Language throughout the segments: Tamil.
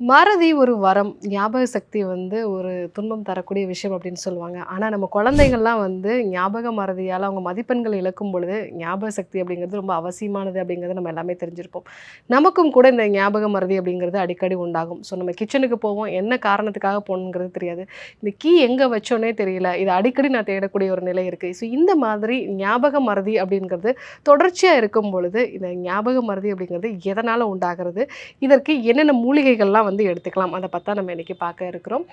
மறதி ஒரு வரம் ஞாபக சக்தி வந்து ஒரு துன்பம் தரக்கூடிய விஷயம் அப்படின்னு சொல்லுவாங்க. ஆனால் நம்ம குழந்தைகள்லாம் வந்து ஞாபக மறதியால் அவங்க மதிப்பெண்கள் இழக்கும் பொழுது ஞாபக சக்தி அப்படிங்கிறது ரொம்ப அவசியமானது அப்படிங்கிறது நம்ம எல்லாமே தெரிஞ்சிருப்போம். நமக்கும் கூட இந்த ஞாபக மறதி அப்படிங்கிறது அடிக்கடி உண்டாகும். ஸோ நம்ம கிச்சனுக்கு போவோம். என்ன காரணத்துக்காக போகணுங்கிறது தெரியாது. இந்த கீ எங்கே வச்சோன்னே தெரியல. இது அடிக்கடி நான் தேடக்கூடிய ஒரு நிலை இருக்குது ஸோ இந்த மாதிரி ஞாபக மறதி அப்படிங்கிறது தொடர்ச்சியாக இருக்கும் பொழுது இந்த ஞாபக மறதி அப்படிங்கிறது எதனால் உண்டாகிறது? இதற்கு என்னென்ன மூலிகைகள்லாம் வந்து எடுத்துக்கலாம். அதை பார்த்தா நம்ம இன்றைக்கி பார்க்க இருக்கிறோம்.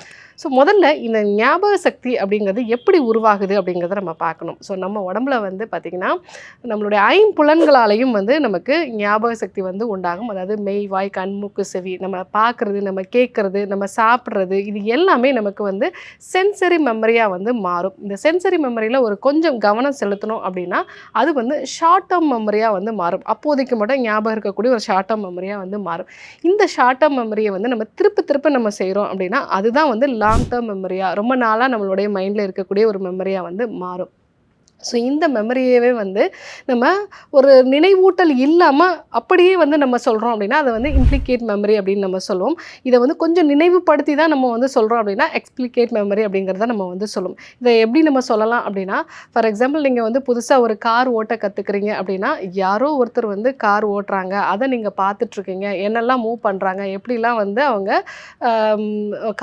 ஸோ முதல்ல இந்த ஞாபக சக்தி அப்படிங்கிறது எப்படி உருவாகுது அப்படிங்கிறத நம்ம பார்க்கணும். ஸோ நம்ம உடம்புல வந்து பார்த்திங்கன்னா நம்மளுடைய ஐம்புலன்களாலையும் வந்து நமக்கு ஞாபக சக்தி வந்து உண்டாகும். அதாவது மெய் வாய் கண் மூக்கு செவி நம்ம பார்க்குறது நம்ம கேட்குறது நம்ம சாப்பிட்றது இது எல்லாமே நமக்கு வந்து சென்சரி மெமரியாக வந்து மாறும். இந்த சென்சரி மெமரியில் ஒரு கொஞ்சம் கவனம் செலுத்தணும் அப்படின்னா அது வந்து ஷார்ட் டேர்ம் மெமரியாக வந்து மாறும். அப்போதைக்கு மட்டும் ஞாபகம் இருக்கக்கூடிய ஒரு ஷார்ட் டேர்ம் மெமரியாக வந்து மாறும். இந்த ஷார்ட் டேர்ம் மெமரியை வந்து வந்து நம்ம திருப்ப திருப்ப நம்ம செய்கிறோம் அப்படின்னா அதுதான் வந்து லாங் டேர்ம் மெமரியாக ரொம்ப நாளாக நம்மளுடைய மைண்டில் இருக்கக்கூடிய ஒரு மெமரியாக வந்து மாறும். ஸோ இந்த மெமரியவே வந்து நம்ம ஒரு நினைவூட்டல் இல்லாமல் அப்படியே வந்து நம்ம சொல்கிறோம் அப்படின்னா அதை வந்து இம்ப்ளிகேட் மெமரி அப்படின்னு நம்ம சொல்லுவோம். இதை வந்து கொஞ்சம் நினைவுபடுத்தி தான் நம்ம வந்து சொல்கிறோம் அப்படின்னா எக்ஸ்பிளிகேட் மெமரி அப்படிங்கிறத நம்ம வந்து சொல்லுவோம். இதை எப்படி நம்ம சொல்லலாம் அப்படின்னா ஃபார் எக்ஸாம்பிள் நீங்கள் வந்து புதுசாக ஒரு கார் ஓட்ட கற்றுக்குறீங்க அப்படின்னா யாரோ ஒருத்தர் வந்து கார் ஓட்டுறாங்க. அதை நீங்கள் பார்த்துட்ருக்கீங்க. என்னெல்லாம் மூவ் பண்ணுறாங்க எப்படிலாம் வந்து அவங்க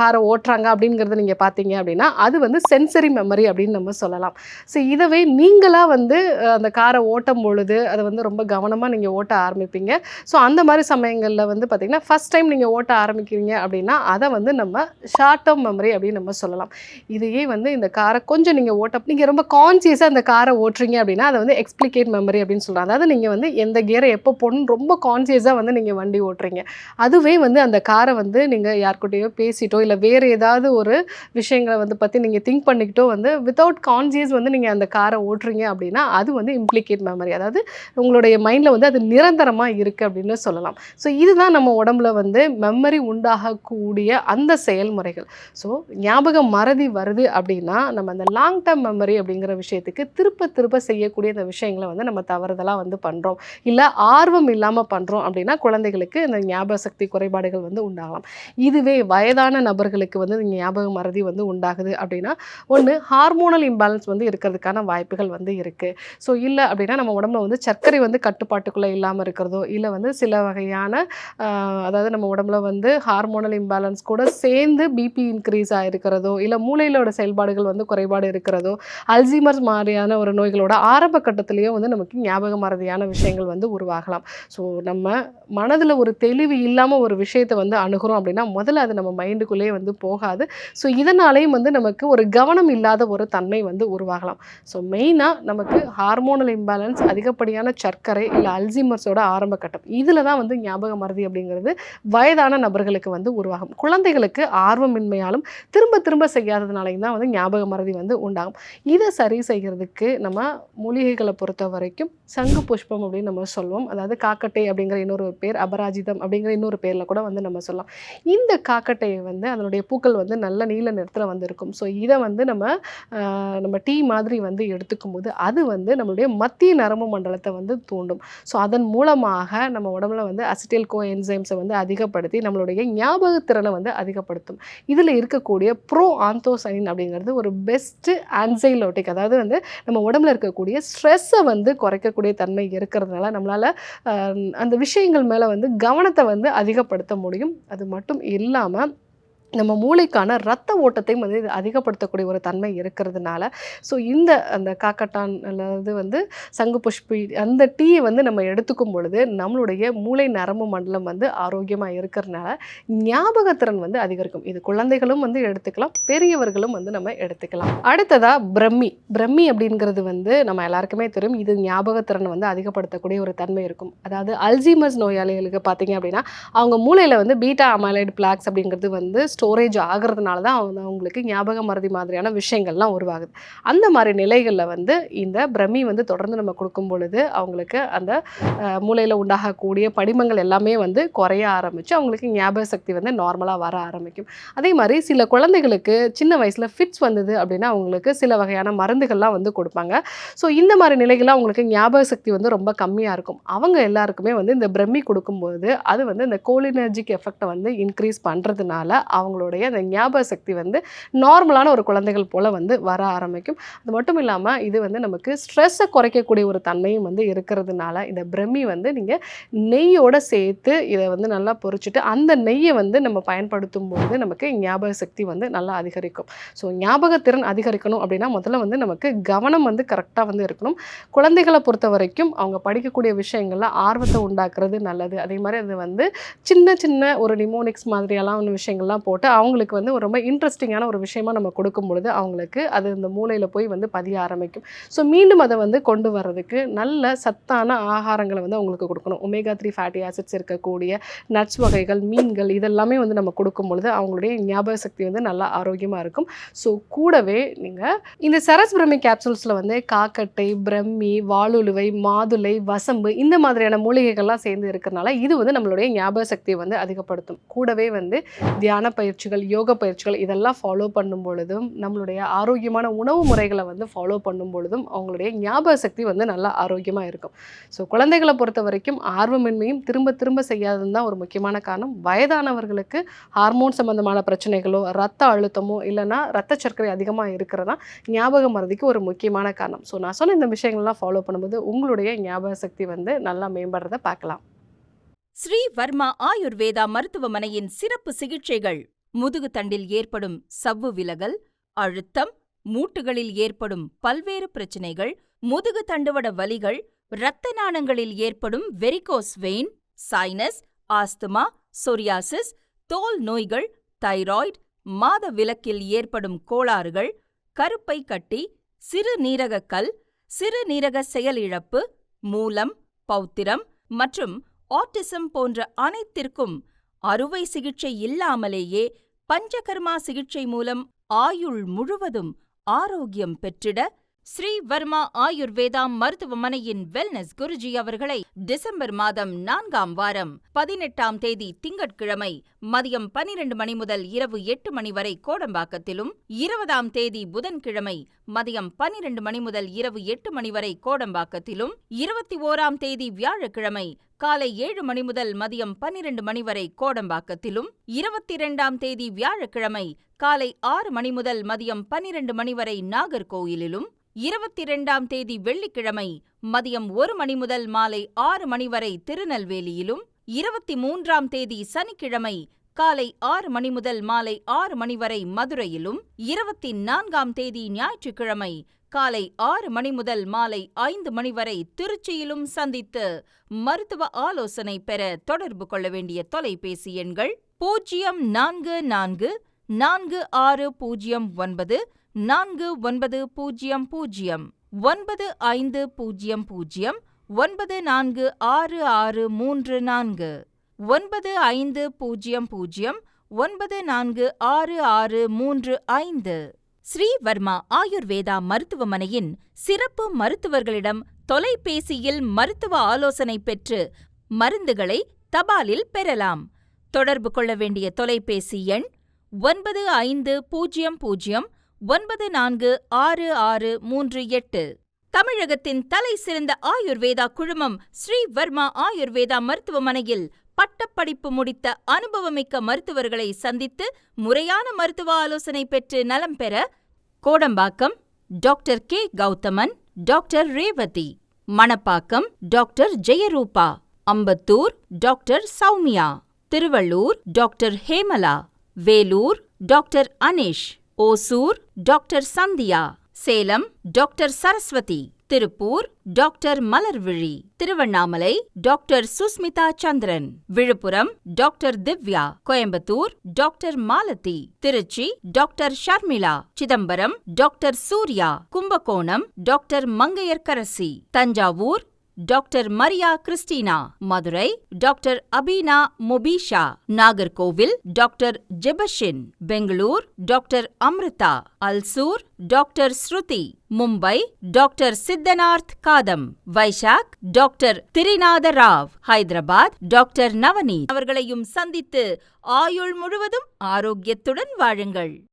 காரை ஓட்டுறாங்க அப்படிங்கிறத நீங்கள் பார்த்தீங்க அப்படின்னா அது வந்து சென்சரி மெமரி அப்படின்னு நம்ம சொல்லலாம். ஸோ இதவே நீங்களாக வந்து அந்த காரை ஓட்டும் பொழுது அதை வந்து ரொம்ப கவனமாக நீங்கள் ஓட்ட ஆரம்பிப்பீங்க. ஸோ அந்த மாதிரி சமயங்களில் வந்து பார்த்திங்கன்னா ஃபஸ்ட் டைம் நீங்கள் ஓட்ட ஆரம்பிக்கிறீங்க அப்படின்னா அதை வந்து நம்ம ஷார்ட் டேர்ம் மெமரி அப்படின்னு நம்ம சொல்லலாம். இதையே வந்து இந்த காரை கொஞ்சம் நீங்கள் ஓட்ட நீங்கள் ரொம்ப கான்சியஸாக அந்த காரை ஓட்டுறீங்க அப்படின்னா அதை வந்து எக்ஸ்பிளிகேட் மெமரி அப்படின்னு சொல்கிறாங்க அதாவது நீங்கள் வந்து எந்த கியரை எப்போ போடணும் ரொம்ப கான்சியஸாக வந்து நீங்கள் வண்டி ஓட்டுறீங்க. அதுவே வந்து அந்த காரை வந்து நீங்கள் யார்கிட்டயோ பேசிட்டோ இல்லை வேறு ஏதாவது ஒரு விஷயங்களை வந்து பற்றி நீங்கள் திங்க் பண்ணிக்கிட்டோ வந்து வித்தவுட் கான்சியஸ் வந்து நீங்கள் அந்த காரை ஓட்டுறீங்க அப்படின்னா அது வந்து இம்ப்ளிகேட் மெமரி அதாவது உங்களுடைய மைண்டில் வந்து அது நிரந்தரமாக இருக்குது அப்படின்னு சொல்லலாம். ஸோ இதுதான் நம்ம உடம்புல வந்து மெமரி உண்டாகக்கூடிய அந்த செயல்முறைகள். ஸோ ஞாபகம் மறதி வருது அப்படின்னா நம்ம அந்த லாங் டேர்ம் மெமரி அப்படிங்கிற விஷயத்துக்கு திருப்ப திருப்ப செய்யக்கூடிய இந்த விஷயங்களை வந்து நம்ம தவறுதலாக வந்து பண்ணுறோம் இல்லை ஆர்வம் இல்லாமல் பண்ணுறோம் அப்படின்னா குழந்தைகளுக்கு இந்த ஞாபக சக்தி குறைபாடுகள் வந்து உண்டாகலாம். இதுவே வயதான நபர்களுக்கு வந்து ஞாபக மறதி வந்து உண்டாகுது அப்படின்னா ஒன்று ஹார்மோனல் இம்பேலன்ஸ் வந்து இருக்கிறதுக்கான வாய்ப்பு வாய்ப்புகள் வந்து இருக்குது ஸோ இல்லை அப்படின்னா நம்ம உடம்புல வந்து சர்க்கரை வந்து கட்டுப்பாட்டுக்குள்ளே இல்லாமல் இருக்கிறதோ இல்லை வந்து சில வகையான அதாவது நம்ம உடம்புல வந்து ஹார்மோனல் இம்பேலன்ஸ் கூட சேர்ந்து பிபி இன்க்ரீஸ் ஆகிருக்கிறதோ இல்லை மூளையிலோட செயல்பாடுகள் வந்து குறைபாடு இருக்கிறதோ அல்சீமர்ஸ் மாதிரியான ஒரு நோய்களோட ஆரம்ப கட்டத்திலேயே வந்து நமக்கு ஞாபக மறதியான விஷயங்கள் வந்து உருவாகலாம். ஸோ நம்ம மனதில் ஒரு தெளிவு இல்லாமல் ஒரு விஷயத்தை வந்து அணுகிறோம் அப்படின்னா முதல்ல அது நம்ம மைண்டுக்குள்ளேயே வந்து போகாது. ஸோ இதனாலேயும் வந்து நமக்கு ஒரு கவனம் இல்லாத ஒரு தன்மை வந்து உருவாகலாம். ஸோ மெயினாக நமக்கு ஹார்மோனல் இம்பேலன்ஸ் அதிகப்படியான சர்க்கரை இல்லை அல்சிமர்ஸோட ஆரம்ப கட்டம். இதில் தான் வந்து ஞாபக மறதி அப்படிங்கிறது வயதான நபர்களுக்கு வந்து உருவாகும். குழந்தைகளுக்கு ஆர்வமின்மையாலும் திரும்ப திரும்ப செய்யாததுனாலையும் தான் வந்து ஞாபக மறதி வந்து உண்டாகும். இதை சரி செய்கிறதுக்கு நம்ம மூலிகைகளை பொறுத்த வரைக்கும் சங்கு புஷ்பம் அப்படின்னு நம்ம சொல்லுவோம். அதாவது காக்கட்டை அப்படிங்கிற இன்னொரு பேர் அபராஜிதம் அப்படிங்கிற இன்னொரு பேரில் கூட வந்து நம்ம சொல்லலாம். இந்த காக்கட்டையை வந்து அதனுடைய பூக்கள் வந்து நல்ல நீல நிறத்தில் வந்து இருக்கும். ஸோ இதை வந்து நம்ம நம்ம டீ மாதிரி வந்து எடுத்துக்கும் போது அது வந்து நம்மளுடைய மத்திய நரம்பு மண்டலத்தை வந்து தூண்டும். ஸோ அதன் மூலமாக நம்ம உடம்புல வந்து அசிட்டில் கோ என்சைம்ஸை வந்து அதிகப்படுத்தி நம்மளுடைய ஞாபகத்திறனை வந்து அதிகப்படுத்தும். இதில் இருக்கக்கூடிய ப்ரோ ஆந்தோசைன் அப்படிங்கிறது ஒரு பெஸ்ட்டு ஆன்சைலோட்டிக் அதாவது வந்து நம்ம உடம்புல இருக்கக்கூடிய ஸ்ட்ரெஸ்ஸை வந்து குறைக்கக்கூடிய தன்மை இருக்கிறதுனால நம்மளால் அந்த விஷயங்கள் மேலே வந்து கவனத்தை வந்து அதிகப்படுத்த முடியும். அது மட்டும் இல்லாமல் நம்ம மூளைக்கான ரத்த ஓட்டத்தையும் வந்து இது அதிகப்படுத்தக்கூடிய ஒரு தன்மை இருக்கிறதுனால ஸோ இந்த அந்த காக்கட்டான் அல்லது வந்து சங்கு புஷ்பி அந்த டீயை வந்து நம்ம எடுத்துக்கும் பொழுது நம்மளுடைய மூளை நரம்பு மண்டலம் வந்து ஆரோக்கியமாக இருக்கிறதுனால ஞாபகத்திறன் வந்து அதிகரிக்கும். இது குழந்தைகளும் வந்து எடுத்துக்கலாம் பெரியவர்களும் வந்து நம்ம எடுத்துக்கலாம். அடுத்ததாக பிரம்மி. பிரம்மி அப்படிங்கிறது வந்து நம்ம எல்லாருக்குமே தெரியும். இது ஞாபகத்திறன் வந்து அதிகப்படுத்தக்கூடிய ஒரு தன்மை இருக்கும். அதாவது அல்சீமஸ் நோயாளிகளுக்கு பார்த்தீங்க அப்படின்னா அவங்க மூளையில் வந்து பீட்டா அமைலைடு பிளாக்ஸ் அப்படிங்கிறது வந்து ஸ்டோரேஜ் ஆகிறதுனால தான் அவங்க அவங்களுக்கு ஞாபக மருதி மாதிரியான விஷயங்கள்லாம் உருவாகுது. அந்த மாதிரி நிலைகளில் வந்து இந்த பிரமி வந்து தொடர்ந்து நம்ம கொடுக்கும் பொழுது அவங்களுக்கு அந்த மூளையில் உண்டாகக்கூடிய படிமங்கள் எல்லாமே வந்து குறைய ஆரம்பித்து அவங்களுக்கு ஞாபக சக்தி வந்து நார்மலாக வர ஆரம்பிக்கும். அதே மாதிரி சில குழந்தைகளுக்கு சின்ன வயசில் ஃபிட்ஸ் வந்தது அப்படின்னா அவங்களுக்கு சில வகையான மருந்துகள்லாம் வந்து கொடுப்பாங்க. ஸோ இந்த மாதிரி நிலைகள்லாம் அவங்களுக்கு ஞாபக சக்தி வந்து ரொம்ப கம்மியாக இருக்கும். அவங்க எல்லாருக்குமே வந்து இந்த பிரம்மி கொடுக்கும்போது அது வந்து இந்த கோலினர்ஜிக் எஃபெக்டை வந்து இன்க்ரீஸ் பண்ணுறதுனால அவங்களுடைய அந்த ஞாபக சக்தி வந்து நார்மலான ஒரு குழந்தைகள் போல் வந்து வர ஆரம்பிக்கும். அது மட்டும் இல்லாமல் இது வந்து நமக்கு ஸ்ட்ரெஸ்ஸை குறைக்கக்கூடிய ஒரு தன்மையும் வந்து இருக்கிறதுனால இந்த பிரமி வந்து நீங்கள் நெய்யோடு சேர்த்து இதை வந்து நல்லா பொறிச்சிட்டு அந்த நெய்யை வந்து நம்ம பயன்படுத்தும் போது நமக்கு ஞாபக சக்தி வந்து நல்லா அதிகரிக்கும். ஸோ ஞாபகத்திறன் அதிகரிக்கணும் அப்படின்னா முதல்ல வந்து நமக்கு கவனம் வந்து கரெக்டாக வந்து இருக்கணும். குழந்தைகளை பொறுத்த வரைக்கும் அவங்க படிக்கக்கூடிய விஷயங்களில் ஆர்வத்தை உண்டாக்குறது நல்லது. அதே மாதிரி அது வந்து சின்ன சின்ன ஒரு நிமோனிக்ஸ் மாதிரியெல்லாம் ஒரு விஷயங்கள்லாம் போட்டு அவங்களுக்கு வந்து ஒரு ரொம்ப இன்ட்ரெஸ்டிங்கான ஒரு விஷயமா நம்ம கொடுக்கும் பொழுது அவங்களுக்கு அது இந்த மூளையில் போய் வந்து பதிய ஆரம்பிக்கும். ஸோ மீண்டும் அதை வந்து கொண்டு வர்றதுக்கு நல்ல சத்தான ஆகாரங்களை வந்து அவங்களுக்கு கொடுக்கணும். ஒமேகா த்ரீ ஃபேட்டி ஆசிட்ஸ் இருக்கக்கூடிய நட்ஸ் வகைகள் மீன்கள் இதெல்லாமே வந்து நம்ம கொடுக்கும் பொழுது அவங்களுடைய ஞாபக சக்தி வந்து நல்லா ஆரோக்கியமாக இருக்கும். ஸோ கூடவே நீங்கள் இந்த சரஸ் பிரம்மி கேப்சூல்ஸில் வந்து காக்கட்டை பிரம்மி வாளுலுவை மாதுளை வசம்பு இந்த மாதிரியான மூலிகைகள்லாம் சேர்ந்து இருக்கிறனால இது வந்து நம்மளுடைய ஞாபக சக்தியை வந்து அதிகப்படுத்தும். கூடவே வந்து தியான பயிற்சிகள் யோக பயிற்சிகள் இதெல்லாம் ஃபாலோ பண்ணும் பொழுதும் நம்மளுடைய ஆரோக்கியமான உணவு முறைகளை வந்து ஃபாலோ பண்ணும் பொழுதும் அவங்களுடைய ஞாபக சக்தி வந்து நல்லா ஆரோக்கியமாக இருக்கும். ஸோ குழந்தைகளை பொறுத்த வரைக்கும் ஆர்வமின்மையும் திரும்ப திரும்ப செய்யாததுன்னு தான் ஒரு முக்கியமான காரணம். வயதானவர்களுக்கு ஹார்மோன் சம்பந்தமான பிரச்சனைகளோ ரத்த அழுத்தமோ இல்லைன்னா ரத்த சர்க்கரை அதிகமாக இருக்கிறதா ஞாபக மறதிக்கு ஒரு முக்கியமான காரணம். ஸோ நான் சொன்ன இந்த விஷயங்கள்லாம் ஃபாலோ பண்ணும்போது உங்களுடைய ஞாபக சக்தி வந்து நல்லா மேம்படுறதை பார்க்கலாம். ஸ்ரீ வர்மா ஆயுர்வேதா மருத்துவமனையின் சிறப்பு சிகிச்சைகள். முதுகு தண்டில் ஏற்படும் சவ்வு விலகல் அழுத்தம் மூட்டுகளில் ஏற்படும் பல்வேறு பிரச்சினைகள் முதுகு தண்டுவட வலிகள் இரத்த நாணங்களில் ஏற்படும் varicose vein sinus asthma psoriasis தோல் நோய்கள் தைராய்டு மாத விலக்கில் ஏற்படும் கோளாறுகள் கருப்பை கட்டி சிறுநீரகக் கல் சிறுநீரக செயலிழப்பு மூலம் பௌத்திரம் மற்றும் ஆட்டிசம் போன்ற அனைத்திற்கும் அறுவை சிகிச்சை இல்லாமலேயே பஞ்சகர்மா சிகிச்சை மூலம் ஆயுள் முழுவதும் ஆரோக்கியம் பெற்றிட ஸ்ரீ வர்மா ஆயுர்வேதா மருத்துவமனையின் வெல்னஸ் குருஜி அவர்களை டிசம்பர் மாதம் நான்காம் வாரம் பதினெட்டாம் தேதி திங்கட்கிழமை மதியம் பனிரெண்டு மணி முதல் இரவு எட்டு மணி வரை கோடம்பாக்கத்திலும் இருபதாம் தேதி புதன்கிழமை மதியம் பனிரெண்டு மணி முதல் இரவு எட்டு மணி வரை கோடம்பாக்கத்திலும் இருபத்தி ஓராம் தேதி வியாழக்கிழமை காலை ஏழு மணி முதல் மதியம் பன்னிரண்டு மணி வரை கோடம்பாக்கத்திலும் இருபத்தி இரண்டாம் தேதி வியாழக்கிழமை காலை ஆறு மணி முதல் மதியம் பன்னிரண்டு மணி வரை நாகர்கோயிலிலும் இருபத்தி இரண்டாம் தேதி வெள்ளிக்கிழமை மதியம் ஒரு மணி முதல் மாலை ஆறு மணி வரை திருநெல்வேலியிலும் இருபத்தி மூன்றாம் தேதி சனிக்கிழமை காலை ஆறு மணி முதல் மாலை ஆறு மணி வரை மதுரையிலும் இருபத்தி நான்காம் தேதி ஞாயிற்றுக்கிழமை காலை ஆறு மணி முதல் மாலை ஐந்து மணி வரை திருச்சியிலும் சந்தித்து மருத்துவ ஆலோசனை பெற தொடர்பு கொள்ள வேண்டிய தொலைபேசி எண்கள் பூஜ்ஜியம் நான்கு நான்கு நான்கு ஆறு பூஜ்ஜியம் ஒன்பது நான்கு ஒன்பது பூஜ்ஜியம் பூஜ்ஜியம் ஒன்பது ஐந்து பூஜ்ஜியம் பூஜ்ஜியம் ஒன்பது நான்கு ஆறு ஆறு மூன்று நான்கு ஒன்பது ஐந்து பூஜ்ஜியம் பூஜ்ஜியம் ஒன்பது நான்கு ஆறு ஆறு மூன்று ஐந்து. ஸ்ரீவர்மா ஆயுர்வேதா மருத்துவமனையின் சிறப்பு மருத்துவர்களிடம் தொலைபேசியில் மருத்துவ ஆலோசனை பெற்று மருந்துகளை தபாலில் பெறலாம். தொடர்பு கொள்ள வேண்டிய தொலைபேசி எண் ஒன்பது ஐந்து பூஜ்ஜியம் பூஜ்ஜியம் ஒன்பது நான்கு ஆறு ஆறு மூன்று எட்டு. தமிழகத்தின் தலை சிறந்த ஆயுர்வேதா குழுமம் ஸ்ரீவர்மா ஆயுர்வேதா மருத்துவமனையில் பட்டப்படிப்பு முடித்த அனுபவமிக்க மருத்துவர்களை சந்தித்து முறையான மருத்துவ ஆலோசனை பெற்று நலம் பெற Kodambakkam doctor K Gauthaman doctor Revathi Manapakkam doctor Jayarupa Ambattur doctor Soumya Tiruvallur doctor Hemala Vellore doctor Anish. Hosur doctor Sandhya. Salem doctor Saraswathi. Tiruppur doctor Malarvizhi. Tiruvannamalai doctor Sushmita Chandran. Viluppuram doctor Divya. Coimbatore doctor Malathi. Tiruchi doctor Sharmila. Chidambaram doctor Surya. Kumbakonam doctor Mangaiyarkarasi. Thanjavur doctor Maria Christina Madurai doctor Abeena Mobisha Nagercoil doctor Jebashin Bangalore doctor Amritha Ulsoor doctor Shruti Mumbai doctor Siddharth காதம் வைஷாக் டாக்டர் திரிநாத ராவ் ஹைதராபாத் டாக்டர் நவனீத் அவர்களையும் சந்தித்து ஆயுள் முழுவதும் ஆரோக்கியத்துடன் வாழுங்கள்.